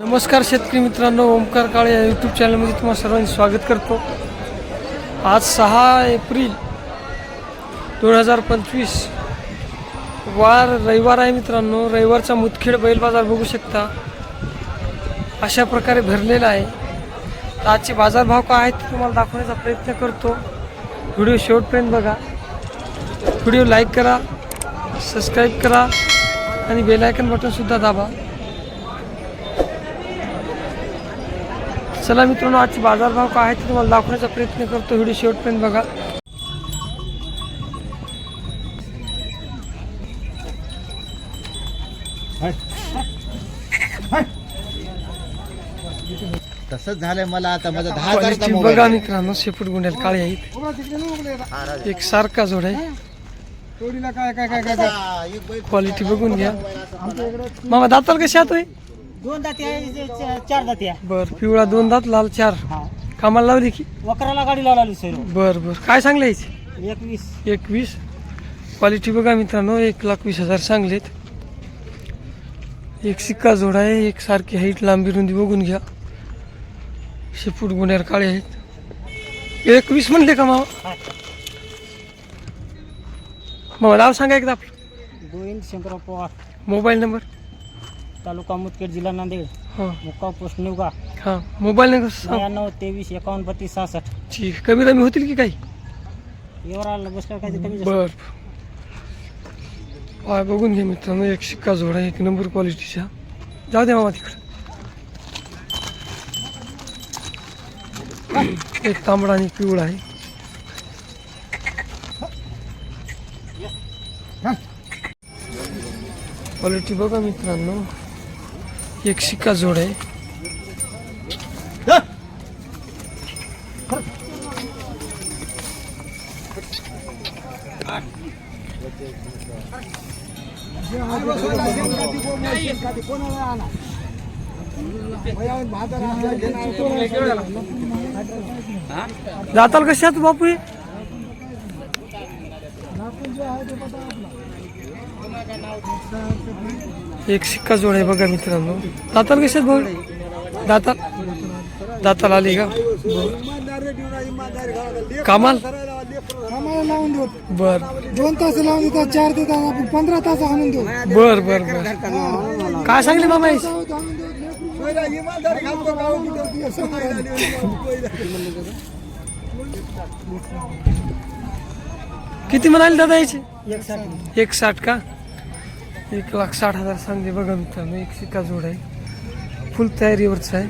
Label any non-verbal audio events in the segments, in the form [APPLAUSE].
नमस्कार शेतकरी मित्रांनो ओमकार काळे या यूट्यूब चॅनलमध्ये तुम्हाला सर्वांनी स्वागत करतो. आज सहा एप्रिल दोन हजार पंचवीस वार रविवार आहे मित्रांनो. रविवारचा मुदखेड बैल बाजार बघू शकता. अशा प्रकारे भरलेला आहे. तर आजचे बाजारभाव काय आहेत ते तुम्हाला दाखवण्याचा प्रयत्न करतो. व्हिडिओ शेवटपर्यंत बघा. व्हिडिओ लाईक करा सबस्क्राईब करा आणि बेल आयकन बटनसुद्धा दाबा. चला मित्रांनो आजचे बाजारभाव काय आहेत ते तुम्हाला दाखवण्याचा प्रयत्न करतो. व्हिडिओ शेवटपर्यंत बघा. तसंच झालंय मला आता. माझा दहा क्वालिटी बघा. मित्रांनो शेपूट गुंड्याला काळे आहेत. एक सारखा जोड आहे. हा, एक बैल क्वालिटी बघून घ्या. मामा दाताल कशी आहात होय दोन दाती आहे चार दाती आहे. बर पिवळा दोन दात लाल चार. हा. कामाला लावली की? वकराला गाडी लावली सर. बर बर. काय सांगले एकवीस. एकवीस. क्वालिटी बघा मित्रांनो एक लाख वीस हजार सांगलेत. एक सिक्का जोड आहे एक सारखी हाईट लांबी रुंदी बघून घ्या. शेपूट गुन्ह्यार काळे आहेत. एकवीस म्हणले का मामा? मामा नाव सांगा एकदा आपलं. गोविंद शंकरराव पवार. Mobile number? तालुका मुदखेड जिल्हा नांदेड. हां. मुक्काम पोस्ट निवगा. हां. मोबाईल नंबर सांग. ब्याण्णव तेवीस एकावन्न बत्तीस सहासष्ट. ठीक कमी कमी होतील की काही? एवढा आला बसल्यावर काही कमी जास्त. बर. पाय बघून घे मित्रांनो एक शिक्का जोड एक नंबर क्वालिटीचा. जाऊ दे मामा तिकडे. एक तांबडा आणि पिवळा आहे. क्वालिटी बघा मित्रांनो. एक शिक्का जोड आहे जाताल कशा तू बापू हे? एक सिक्का जोड आहे बघा मित्रांनो. दाताल कशात भाऊ? दाताल दाताल आली का? कामाल? लावून देऊ. बर. दोन तास लावून देतात चार देतात आपण पंधरा तास आणून देऊ. बर बर बर. काय सांगले मामा याची? किती म्हणाले दादा याचे? एक साठी एक साठ का? एक लाख साठ हजार सांगले बघा मित्रांनो एक सिक्का जोड आहे. फुल तयारीवरच आहे.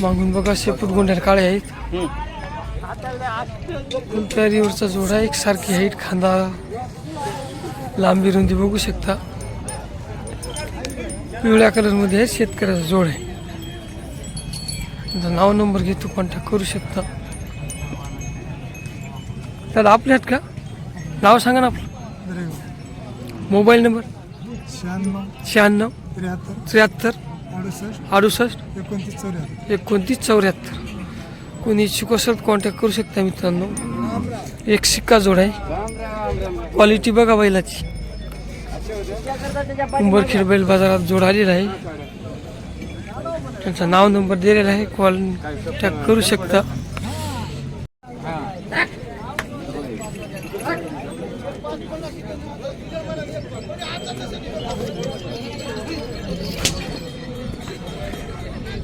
मागून बघा शेपूट गोंड्याला काळे आहेत. फुल तयारीवरचा जोड आहे. एक सारखी हाईट खांदा लांबी रुंदी बघू शकता. पिवळ्या कलरमध्ये आहे शेतकऱ्याचा जोड आहे. नाव नंबर घेतो कॉन्टॅक्ट करू शकता. दादा आपले आहेत का? नाव सांगा ना आपलं. Mobile number? शहाण्णव शहाण्णव त्र्याहत्तर त्र्याहत्तर अडुसष्ट अडुसष्ट एकोणतीस चौऱ्याहत्तर. एकोणतीस चौऱ्याहत्तर. कोणी इच्छुक असेल कॉन्टॅक्ट करू शकता मित्रांनो. एक सिक्का जोड आहे. क्वालिटी बघा बैलाची. उंबरखेड बैल बाजारात जोड आलेला आहे. त्यांचं नाव नंबर दिलेला आहे. कॉन्टॅक्ट करू शकता.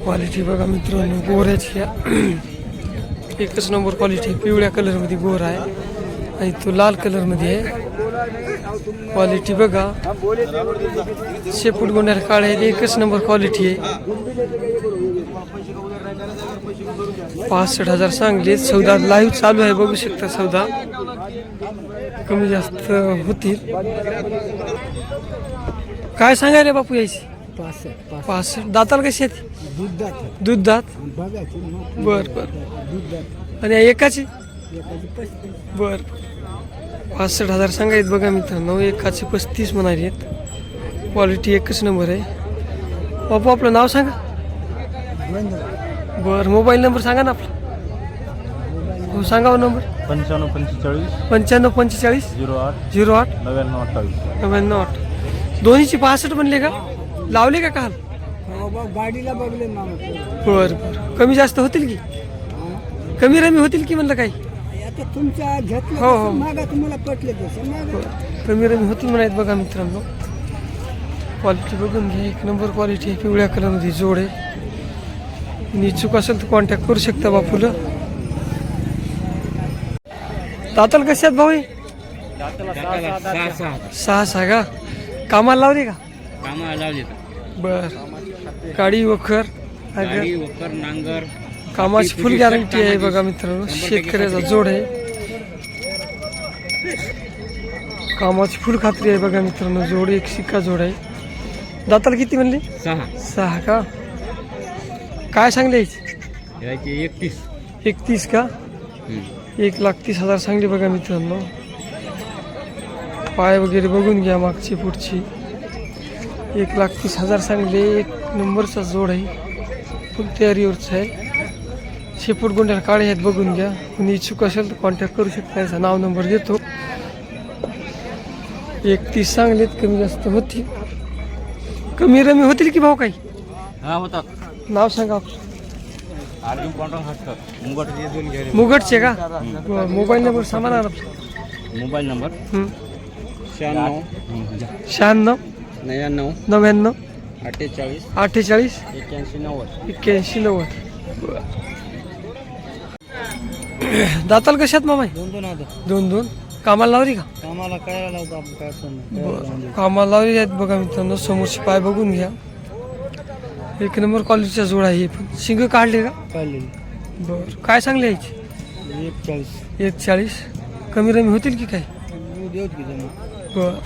क्वालिटी बघा मित्रांनो गोऱ्याची. [CLEARS THROAT] एकच नंबर क्वालिटी पिवळ्या कलरमध्ये गोर आहे. आणि तो लाल कलरमध्ये आहे. क्वालिटी बघा. शेपूट गोंड्याला काळे आहेत एकच नंबर क्वालिटी आहे. पासष्ट हजार सांगले सौदा लाईव्ह चालू आहे बघू शकता सौदा. कमी जास्त होतील. काय सांगायला बापू यायची? पासष्ट. पासष्ट. दाताल कशी आहेत? दुधात दूध दात? बघायची बर बर. दुधात आणि एकाची? पस्तीस. बर. पासष्ट हजार सांगायत बघा मित्रांनो. एकाचे पस्तीस म्हणाले आहेत क्वालिटी एकच नंबर आहे. बापू आपलं नाव सांगा. बर मोबाईल नंबर सांगा ना आपला. हो सांगा नंबर. पंच्याण्णव पंचेचाळीस. पंच्याण्णव पंचेचाळीस. झिरो आठ. झिरो आठ. नव्याण्णव अठ्ठावीस. नव्याण्णव आठ दोन्हीची पासष्ट म्हणले का? लावले का काल? गाडीला बघले बर बर. कमी जास्त होतील की? कमी रमी होतील की म्हणलं काही? आता तुमच्या घेतलं हो, हो. मागा तुम्हाला पटले तसं मागा. बरं. कमी रमी होतील म्हणायत बघा मित्रांनो. क्वालिटी बघून घ्या. एक नंबर क्वालिटी आहे पिवळ्या कलरमध्ये जोड आहे. आणि इच्छुक असेल तर कॉन्टॅक्ट करू शकता बापूला. दाताल कसे आहेत भाऊ हे? सहा सहा का? कामाला लावली का? कामाला लावले. बर. गाडी वखर गाडी वकर नांगर. कामाची फुल गॅरंटी आहे बघा मित्रांनो. शेतकऱ्याचा जोड आहे. कामाची फुल खात्री आहे बघा मित्रांनो. जोड एक शिक्का जोड आहे. दाताला किती म्हणले? सहा. सहा का? काय सांगले एकतीस. एकतीस का? एक लाख तीस हजार सांगले बघा मित्रांनो. पाय वगैरे बघून घ्या मागची पुढची. एक लाख तीस हजार सांगले एक नंबरचा जोड आहे. फुल तयारीवरचा आहे. शेपूट गुंड्याला काळे आहेत बघून घ्या. कुणी इच्छुक असेल तर कॉन्टॅक्ट करू शकता. याचा नाव नंबर देतो. एकतीस सांगलेत कमी जास्त होतील. कमी रमी होतील की भाऊ काही? हा होतात. नाव सांगा आपलं. अर्जुन पांडुरंग हटकर. मुंगट. दोन घे मुगटचे का? मोबाईल नंबर सांगा ना आपला मोबाईल नंबर. शहाण्णव. शहाण्णव. नव्याण्णव. नव्याण्णव. अठ्ठेचाळीस. अठ्ठेचाळीस? एक्क्याऐंशी नव्वद. एक्क्याऐंशी नव्वद. दाताल कशात मामा दोन दोन दोन दोन. कामाला लावली का? कामाला करायला लावतो आपण? काय अडचण नाही. बरं. कामाला लावली आहेत बघा मित्रांनो. समोरचे पाय बघून घ्या. एक नंबर क्वालिटीचा जोड आहे हे पण. शिंग काढले का? काढलेली. बरं. काय सांगले यायची? एक चाळीस एक चाळीस कमी रमी होतील की काय? देऊत की जमा. बर.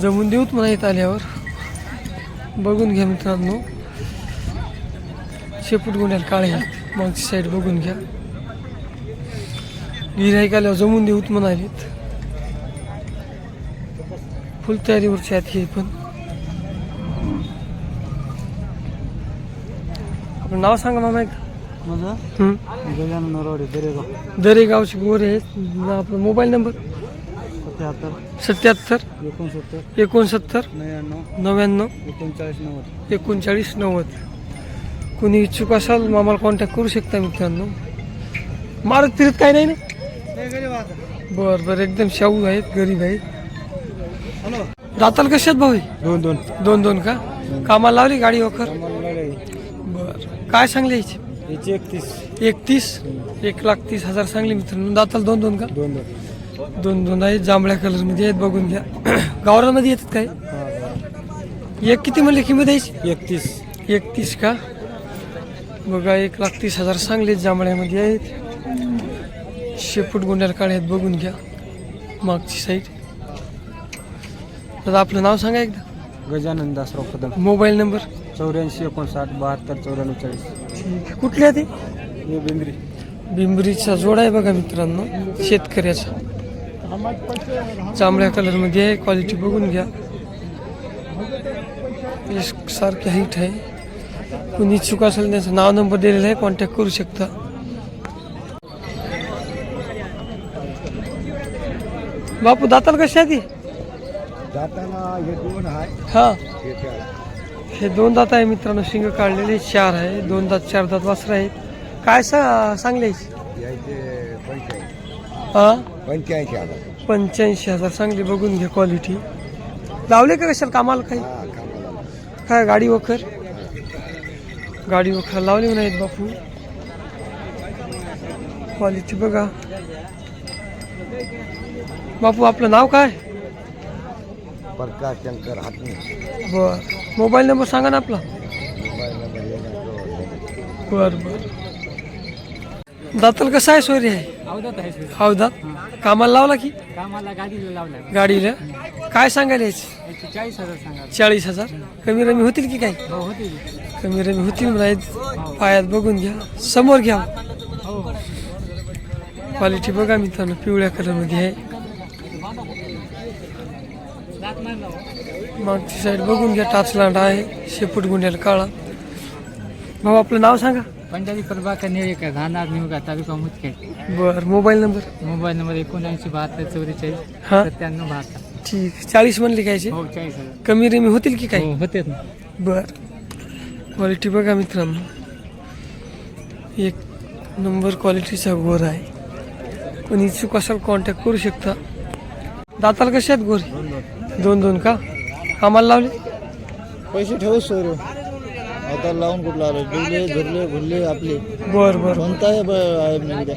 जमून देऊत म्हणा येत आल्यावर. बघून घ्या मित्रांनो. शेपूट गुन्ह्याला काळे मागची साईड बघून घ्या. आल्यावर जमून देऊत म्हणालेत. फुल तयारीवरचे आहेत हे पण. नाव सांगा मामा एकदा माझं. गजानन नरवडे दरेगाव. दरेगावचे गोरे आहेत. न आपला मोबाईल नंबर. सत्याहत्तर. सत्याहत्तर. एकोणसत्तर. एकोणसत्तर. नव्याण्णव. नव्याण्णव. एकोणचाळीस नव्वद. एकोणचाळीस नव्वद. कोणी इच्छुक असाल मग आम्हाला कॉन्टॅक्ट करू शकता मित्रांनो. मारत फिरत काय नाही ना? बर बर. एकदम शाहू आहेत गरीब आहेत. दाताल कशात भाऊ? हे? दोन दोन. दोन दोन का? कामाला लावली गाडी वखर? बर. काय सांगले याची? याची एकतीस. एकतीस? एक लाख तीस हजार सांगले मित्रांनो. दाताल दोन दोन का? दोन दोन. दोन दोन आहेत जांभळ्या कलरमध्ये आहेत बघून घ्या. [CLEARS THROAT] गावरामध्ये येतात काय एक किती म्हणले किंमत द्यायची एकतीस. एकतीस का? बघा एक लाख तीस हजार सांगले जांभळ्यामध्ये आहेत. शेपूट गुंड्याला काळे आहेत बघून घ्या. मागची साईड दादा आपलं नाव सांगा एकदा. गजानन दासराव कदम. Mobile number. चौऱ्याऐंशी एकोणसाठ बहात्तर चौऱ्याण्णव चाळीस. ठीक. कुठले आहे ते बेंद्री. बिंबरीचा जोड आहे बघा मित्रांनो शेतकऱ्याचा. जांभळ्या कलरमध्ये आहे क्वालिटी बघून घ्या. सारखी हाईट आहे. कोणी इच्छुक असेल त्याचं नाव नंबर दिलेला आहे कॉन्टॅक्ट करू शकता. बापू दाताल कशा आहे ती? हे दोन हा. दात आहे मित्रांनो शिंग काढलेले चार आहे. दोन दात चार दात वासर आहेत. काय सा सांगले हा? पंच्याऐंशी हजार. पंच्याऐंशी हजार. चांगली बघून घ्या क्वालिटी लावले का कशाला? कामाला काही? हा कामाला काय गाडी वखर? गाडी वखर लावली नाहीत बापू. क्वालिटी बघा. बापू आपलं नाव काय? प्रकाश शंकर हातमी बर. मोबाईल नंबर सांगा ना आपला. मोबाईल नंबर एक बर बर. दाताल कसा आहे सोयरी आहे? अवधात आहे सर हौदा कामाला लावला की? कामाला गाडीला लावला. गाडीला? काय सांगायला याची याची चाळीस हजार सांगा चाळीस हजार? कमी रमी होतील की काय? हो होते कमी रमी होतील म्हणायत पायात बघून घ्या. समोर घ्या. हो. क्वालिटी बघा मित्रांनो पिवळ्या कलरमध्ये आहे. मागची साईड बघून घ्या. टाचलांडा आहे. शेपूट गुंड्याला काळा. भाऊ आपलं नाव सांगा. पंढरी प्रभाकर नेळेकर राहणार निवगा तालुका मुतखेड बर मोबाईल नंबर? मोबाईल नंबर एकोणऐंशी बहात्तर चौवेचाळीस हा. सत्त्याण्णव बहात्तर. ठीक चाळीस म्हणले कायचे हो चाळीस हजार. कमी रमी होतील की काय? हो होतेच ना. बर. क्वालिटी बघा मित्रांनो. एक नंबर क्वालिटीचा गोर आहे. कोणी इच्छुक असाल कॉन्टॅक्ट करू शकता? दाताला कसे आहेत गोर? दोन दोन का? कामाला लावले? पैसे ठेवू सर आता लावून कुठला आलो? डुले धरले भुलले आपले. बर बर. कोणताही ब- आहे मी उद्या.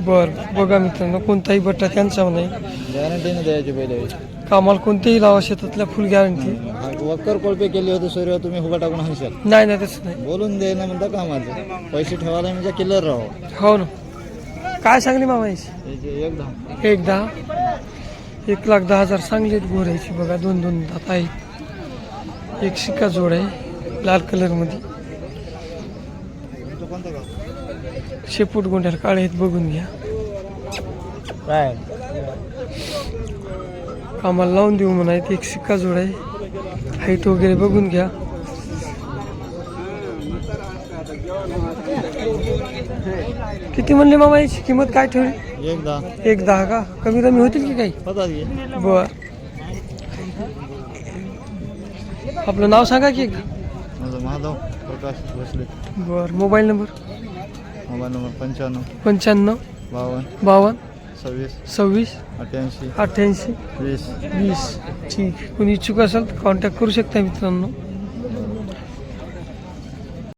बर. बघा मित्रांनो कोणताही बट्टा त्यांचा नाही. गॅरंटीने द्यायचे पहिले. कामाला कोणतेही लावा शेतातल्या फुल गॅरंटी हा, वक्कर कोळपे केले होते सर तुम्ही हुबा टाकून हाणशाल नाही नाही तसं नाही. बोलून दे ना म्हणता कामाचं. पैसे ठेवायला म्हणजे किल्लर राहो. हो ना. काय सांगली मामा हे जे एक दहा. एक दहा? एक लाख दहा हजार सांगलेत गोऱ्याची. बघा दोन दोन दात आहेत. एक शिक्का जोड आहे. लाल कलरमध्ये शेपूट गोंड्याला काळे आहेत बघून घ्या. काय? लावून देऊ म्हणायत एक सिक्का जोड आहे. हाईट वगैरे बघून घ्या. किती म्हणले मामा याची किंमत काय ठेवली? एक दहा. एक दहा का? कमी कमी होतील की काही? पता बर. आपलं नाव सांगा की माधव प्रकाश भोसले. बर मोबाईल नंबर? मोबाईल नंबर पंच्याण्णव. पंच्याण्णव. बावन्न. बावन्न. सव्वीस. सव्वीस. अठ्ठ्याऐंशी. अठ्ठ्याऐंशी. वीस. वीस. ठीक. कोणी इच्छुक असाल तर कॉन्टॅक्ट करू शकता मित्रांनो.